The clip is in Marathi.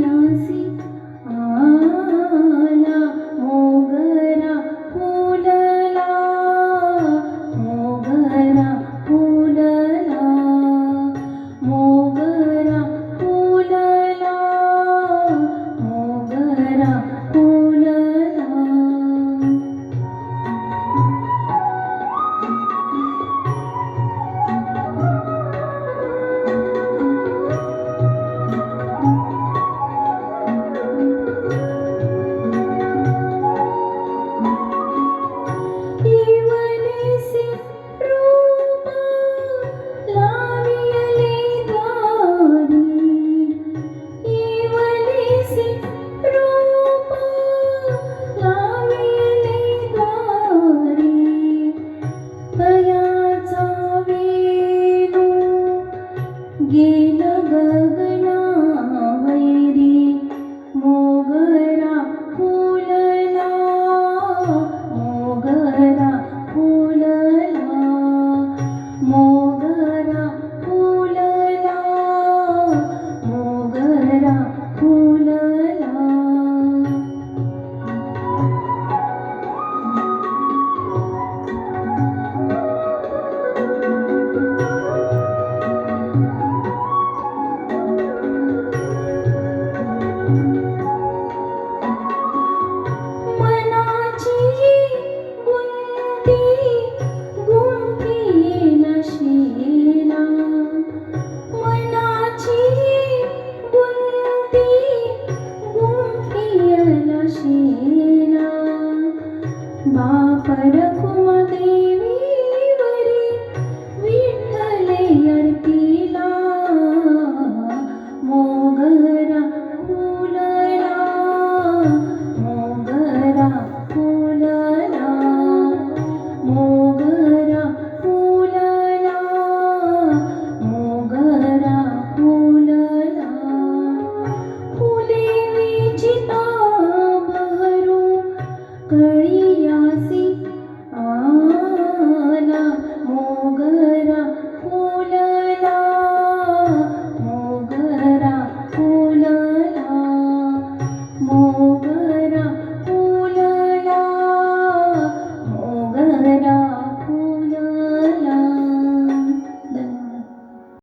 യാസിക് ആല देवीवरी विठ्ठले अर्पिला मोगरा फुलला मोगरा फुलला मोगरा फुलला मोगरा फुलला. फुले विचिता बहरू कळी